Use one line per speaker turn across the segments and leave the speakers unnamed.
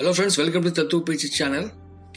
Hello friends welcome to தத்துவ பேச்சு channel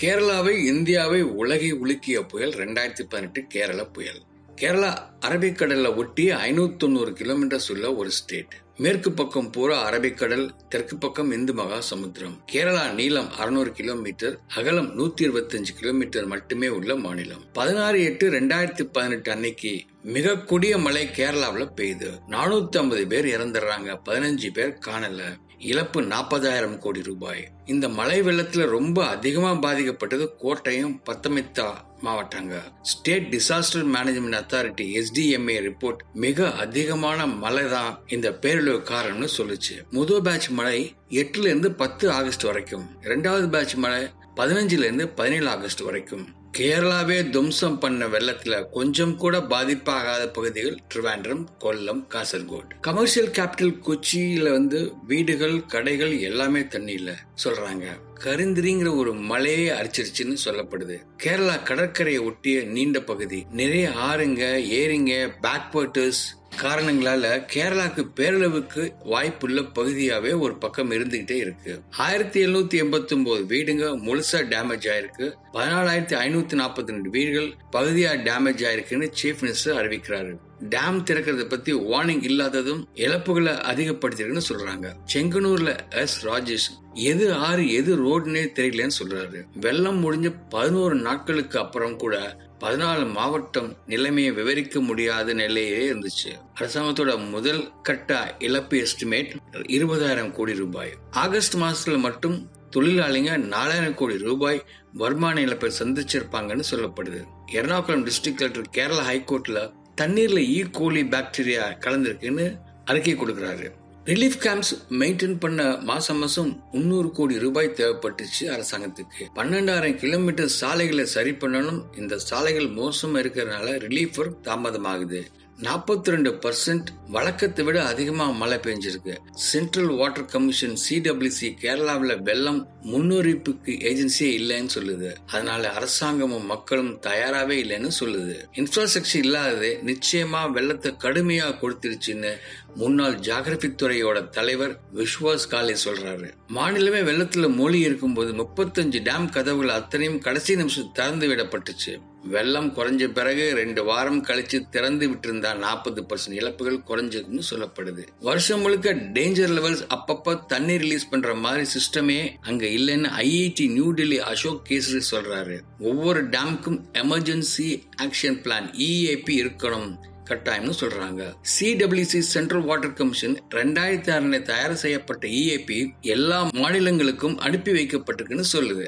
கேரளாவை இந்தியாவை உலகை உலுக்கிய புயல் ரெண்டாயிரத்தி பதினெட்டு கேரள புயல். கேரளா அரபிக்கடல்ல ஒட்டி ஐநூத்தி தொண்ணூறு கிலோமீட்டர்ஸ் உள்ள ஒரு ஸ்டேட் மேற்கு பக்கம் பூரா அரபிக்கடல் தெற்கு பக்கம் இந்து மகா சமுத்திரம். கேரளா நீளம் அறுநூறு கிலோமீட்டர் அகலம் நூத்தி இருபத்தஞ்சு கிலோமீட்டர் மட்டுமே உள்ள மாநிலம். பதினாறு எட்டு ரெண்டாயிரத்தி பதினெட்டு அன்னைக்கு மிக கொடிய மழை கேரளாவில் பெய்யுது. நானூத்தி ஐம்பது பேர் இறந்துடுறாங்க. பதினஞ்சு பேர் காணல. இழப்பு நாற்பதாயிரம் கோடி ரூபாய். இந்த மழை வெள்ளத்துல ரொம்ப அதிகமா பாதிக்கப்பட்டது கோட்டையும் Pathanamthitta மாவட்டங்க. State disaster management authority SDMA report மிக அதிகமான மழை தான் இந்த பேரழிவு காரணம்னு சொல்லுச்சு. முதல் பேட்ச் மழை எட்டுல இருந்து பத்து ஆகஸ்ட் வரைக்கும். இரண்டாவது பேட்ச் மழை பதினஞ்சுல இருந்து பதினேழு ஆகஸ்ட் வரைக்கும். கேரளாவே துவம்சம் பண்ண வெள்ளத்துல கொஞ்சம் கூட பாதிப்பாகாத பகுதிகள் ட்ரிவாண்ட்ரம் கொல்லம் காசர்கோட். கமர்ஷியல் கேபிட்டல் கொச்சியில வந்து வீடுகள் கடைகள் எல்லாமே தண்ணியில சொல்றாங்க. கரிந்திரிங்கிற ஒரு மலையே அரிச்சிருச்சுன்னு சொல்லப்படுது. கேரளா கடற்கரையை ஒட்டிய நீண்ட பகுதி. நிறைய ஆறுங்க ஏரிங்க பேக்வர்டர்ஸ் காரணங்களால கேரளாக்கு பேரளவுக்கு வாய்ப்புள்ள பகுதியாவே ஒரு பக்கம் இருந்துகிட்டே இருக்கு. ஆயிரத்தி எழுநூத்தி எண்பத்தி ஒன்பது வீடுங்க முழுசா டேமேஜ் ஆயிருக்கு. பதினாலாயிரத்தி ஐநூத்தி நாற்பத்தி ரெண்டு வீடுகள் பகுதியா டேமேஜ் ஆயிருக்குன்னு சீஃப் மினிஸ்டர் அறிவிக்கிறாரு. டேம் திறக்கிறத பத்தி வார்னிங் இல்லாததும் இழப்புகளை அதிகப்படுத்திருக்குன்னு சொல்றாங்க. செங்கனூர்ல எஸ் ராஜேஷ் எது ஆறு எது ரோடுனே தெரியலன்னு சொல்றாரு. வெள்ளம் முடிஞ்ச பதினோரு நாட்களுக்கு அப்புறம் கூட பதினாலு மாவட்டம் நிலைமையை விவரிக்க முடியாத நிலையே இருந்துச்சு. அரசாங்கத்தோட முதல் கட்ட இழப்பு எஸ்டிமேட் இருபதாயிரம் கோடி ரூபாய். ஆகஸ்ட் மாசத்துல மட்டும் தொழிலாளிங்க நாலாயிரம் கோடி ரூபாய் வருமான இழப்பை சந்திச்சிருப்பாங்கன்னு சொல்லப்படுது. எர்ணாகுளம் டிஸ்ட்ரிக்ட் கலெக்டர் கேரளா ஹைகோர்ட்ல தண்ணீர்ல e. ஈகோலி பாக்டீரியா கலந்திருக்குன்னு அறிக்கை கொடுக்குறாரு. ரிலீஃப் கேம்ப்ஸ் மெயின்டைன் பண்ண மாசம் மாசம் முன்னூறு கோடி ரூபாய் தேவைப்பட்டுச்சு அரசாங்கத்துக்கு. பன்னெண்டாயிரம் கிலோமீட்டர் சாலைகளை சரி பண்ணணும். இந்த சாலைகள் மோசமா இருக்கிறதுனால ரிலீஃப் ஒர்க் தாமதமாகுது. நாற்பத்தி ரெண்டு பர்சன்ட் வழக்கத்தை விட அதிகமா மழை பெஞ்சிருக்கு. சென்ட்ரல் வாட்டர் கமிஷன் சிடபிள்யூசி கேரளாவில் வெள்ளம் முன்னறிவிப்புக்கு ஏஜென்சியே இல்லைன்னு சொல்லுது. அதனால அரசாங்கமும் மக்களும் தயாராகவே இல்லைன்னு சொல்லுது. இன்ஃப்ராஸ்ட்ரக்சர் இல்லாதது நிச்சயமா வெள்ளத்தை கடுமையா கொடுத்துருச்சுன்னு முன்னாள் ஜாகிரபி துறையோட தலைவர் விஸ்வாஸ் காலே சொல்றாரு. மாநிலமே வெள்ளத்துல மொழி இருக்கும்போது முப்பத்தஞ்சு டேம் கதவுகள் அத்தனையும் கடைசி நிமிஷம் திறந்து விடப்பட்டுச்சு. வெள்ளம் குறைஞ்ச பிறகு ரெண்டு வாரம் கழிச்சு திறந்து விட்டிருந்தா நாற்பது பர்சன்ட் இழப்புகள் குறைஞ்சதுன்னு சொல்லப்படுது. வருஷம் முழுக்க டேஞ்சர் லெவல்ஸ் அப்பப்ப தண்ணி ரிலீஸ் பண்ற மாதிரி சிஸ்டமே அங்க இல்லைன்னு ஐஐடி நியூ டெல்லி அசோக் கேசரி சொல்றாரு. ஒவ்வொரு டேமுக்கும் எமர்ஜென்சி ஆக்ஷன் பிளான் இஏபி இருக்கணும் கட்டாயம்னு சொல்றாங்க. சிடபிள்யூசி சென்ட்ரல் வாட்டர் கமிஷன் ரெண்டாயிரத்தி ஆறுல தயார் செய்யப்பட்ட இஏபி எல்லா மாநிலங்களுக்கும் அனுப்பி வைக்கப்பட்டிருக்குன்னு சொல்லுது.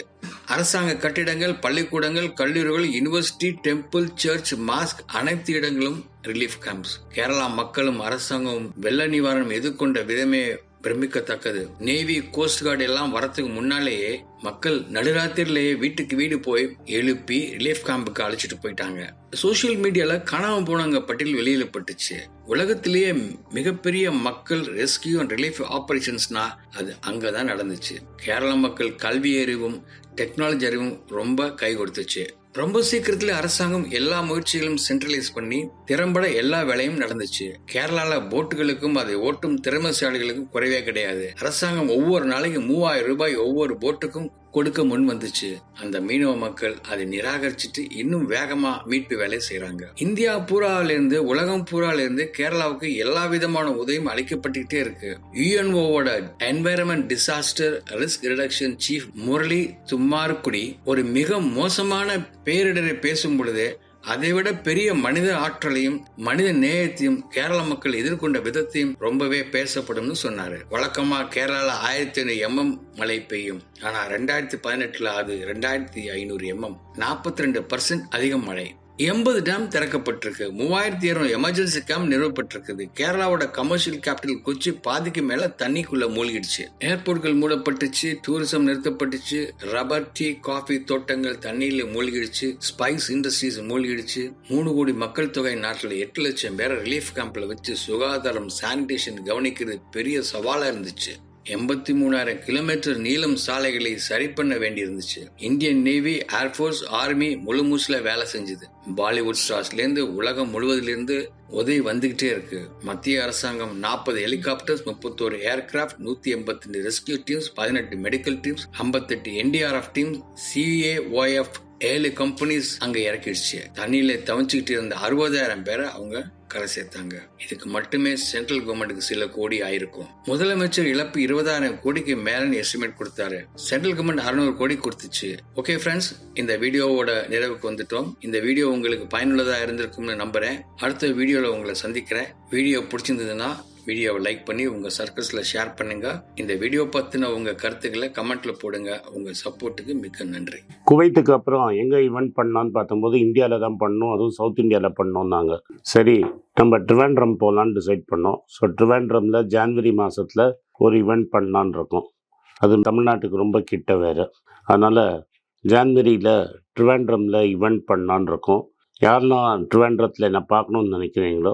அரசாங்க கட்டிடங்கள் பள்ளிக்கூடங்கள் கல்லூரிகள் யூனிவர்சிட்டி டெம்பிள் சர்ச் மாஸ்க் அனைத்து இடங்களும் ரிலீஃப் கேம்ப்ஸ் கேரளா மக்களும் அரசாங்கமும் வெள்ள நிவாரணம் எதிர்கொண்ட விதமே பிரமிக்கத்தக்கது. நேவி கோஸ்ட் கார்டு எல்லாம் வரத்துக்கு முன்னாலேயே மக்கள் நடுராத்திரிலேயே வீட்டுக்கு வீடு போய் எழுப்பி ரிலீஃப் கேம்புக்கு அழைச்சிட்டு போயிட்டாங்க. சோசியல் மீடியால காணாம போனவங்க பட்டியல் வெளியிடப்பட்டுச்சு. உலகத்திலேயே மிகப்பெரிய மக்கள் ரெஸ்கியூ அண்ட் ரிலீஃப் ஆபரேஷன்ஸ்னா அது அங்கதான் நடந்துச்சு. கேரள மக்கள் கல்வி அறிவும் டெக்னாலஜி அறிவும் ரொம்ப கை கொடுத்துச்சு. ரொம்ப சீக்கிரத்துல அரசாங்கம் எல்லா முயற்சிகளும் சென்ட்ரலைஸ் பண்ணி திறம்பட எல்லா வேலையும் நடந்துச்சு. கேரளால போட்டுகளுக்கும் அதை ஓட்டும் திறமைசாலிகளுக்கும் குறைவே கிடையாது. அரசாங்கம் ஒவ்வொரு நாளைக்கு மூவாயிரம் ரூபாய் ஒவ்வொரு போட்டுக்கும் கொடுக்க முன் வந்துச்சு. அந்த மீனவ மக்கள் அதை நிராகரிச்சுட்டு இன்னும் வேகமா மீட்பு வேலை செய்யறாங்க இந்தியா பூராவில இருந்து உலகம் பூரால இருந்து கேரளாவுக்கு எல்லா விதமான உதவியும் அளிக்கப்பட்டுக்கிட்டே இருக்கு. யுஎன்ஓவோட environment disaster risk reduction chief Murali Thummarukudi ஒரு மிக மோசமான பேரிடரை பேசும் பொழுது அதைவிட பெரிய மனித ஆற்றலையும் மனித நேயத்தையும் கேரள மக்கள் எதிர்கொண்ட விதத்தையும் ரொம்பவே பேசப்படும்னு சொன்னாரு. வழக்கமா கேரளால ஆயிரத்தி ஐநூறு எம்எம் மழை பெய்யும். ஆனா ரெண்டாயிரத்தி பதினெட்டுல அது ரெண்டாயிரத்தி ஐநூறு எம்எம் நாற்பத்தி ரெண்டு பர்சன்ட் அதிகம் மழை. எண்பது டேம் திறக்கப்பட்டிருக்கு. மூவாயிரத்தி இருநூறு எமர்ஜென்சி கேம்ப் நிறுவப்பட்டிருக்குது. கேரளாவோட கமர்ஷியல் கேபிட்டல் கொச்சி பாதிக்கு மேல தண்ணிக்குள்ள மூழ்கிடுச்சு. ஏர்போர்ட்கள் மூடப்பட்டுச்சு டூரிசம் நிறுத்தப்பட்டுச்சு ரப்பர் டீ காஃபி தோட்டங்கள் தண்ணியில மூழ்கிடுச்சு ஸ்பைஸ் இண்டஸ்ட்ரீஸ் மூழ்கிடுச்சு. மூணு கோடி மக்கள் தொகை நாட்டில் எட்டு லட்சம் பேரை ரிலீஃப் கேம்ப்ல வச்சு சுகாதாரம் சானிடேஷன் கவனிக்கிறது பெரிய சவாலா இருந்துச்சு. எண்பத்தி மூணாயிரம் கிலோமீட்டர் நீளம் சாலைகளை சரி பண்ண வேண்டியிருந்துச்சு. Indian Navy air force army முழுமூசுல வேலை செஞ்சது. பாலிவுட் ஸ்டார்ஸ்ல இருந்து உலகம் முழுவதிலிருந்து உதவி வந்துகிட்டே இருக்கு. மத்திய அரசாங்கம் நாற்பது ஹெலிகாப்டர்ஸ் முப்பத்தோரு ஏர்கிராஃப்ட் நூத்தி எண்பத்தி ரெண்டு ரெஸ்கியூ டீம்ஸ் பதினெட்டு மெடிக்கல் டீம்ஸ் ஐம்பத்தெட்டு என்டிஆர்எஃப் டீம் சிஏஓஎஃப் ஏழு கம்பெனிஸ் அங்க இறக்கிடுச்சு. தண்ணியில தவிச்சுக்கிட்டு இருந்த அறுபதாயிரம் பேரை அவங்க கரை சேர்த்தாங்க. இதுக்கு மட்டுமே சென்ட்ரல் கவர்மெண்ட்டுக்கு சில கோடி ஆயிருக்கும். முதலமைச்சர் இழப்பு இருபதாயிரம் கோடிக்கு மேலன்னு எஸ்டிமேட் கொடுத்தாரு. சென்ட்ரல் கவர்மெண்ட் அறுநூறு கோடி கொடுத்துச்சு. ஓகே ஃப்ரெண்ட்ஸ் இந்த வீடியோவோட நிறைவுக்கு வந்துட்டோம். இந்த வீடியோ உங்களுக்கு பயனுள்ளதா இருந்திருக்கும்னு நம்புறேன். அடுத்த வீடியோல உங்களை சந்திக்கிறேன். வீடியோ பிடிச்சிருந்ததுன்னா வீடியோவை லைக் பண்ணி உங்கள் சர்க்கிள்ஸில் ஷேர் பண்ணுங்கள் இந்த வீடியோ பற்றின உங்கள் கருத்துக்களை கமெண்ட்டில் போடுங்க. உங்கள் சப்போர்ட்டுக்கு மிக்க நன்றி.
குவைத்துக்கு அப்புறம் எங்கே ஈவெண்ட் பண்ணலான்னு பார்த்தம்போது இந்தியாவில் தான் பண்ணோம். அதுவும் சவுத் இந்தியாவில் பண்ணோம் நாங்கள் சரி நம்ம ட்ரிவாண்ட்ரம் போகலான்னு டிசைட் பண்ணோம். ஸோ ட்ரிவாண்ட்ரமில் ஜான்வரி மாதத்தில் ஒரு ஈவெண்ட் பண்ணலான்னு இருக்கோம். அது தமிழ்நாட்டுக்கு ரொம்ப கிட்ட வேறு. அதனால் ஜான்வரியில் ட்ரிவாண்ட்ரமில் ஈவெண்ட் பண்ணலான்னு இருக்கோம். யாரெல்லாம் ட்ரிவாண்ட்ரத்தில் என்ன பார்க்கணுன்னு நினைக்கிறீங்களோ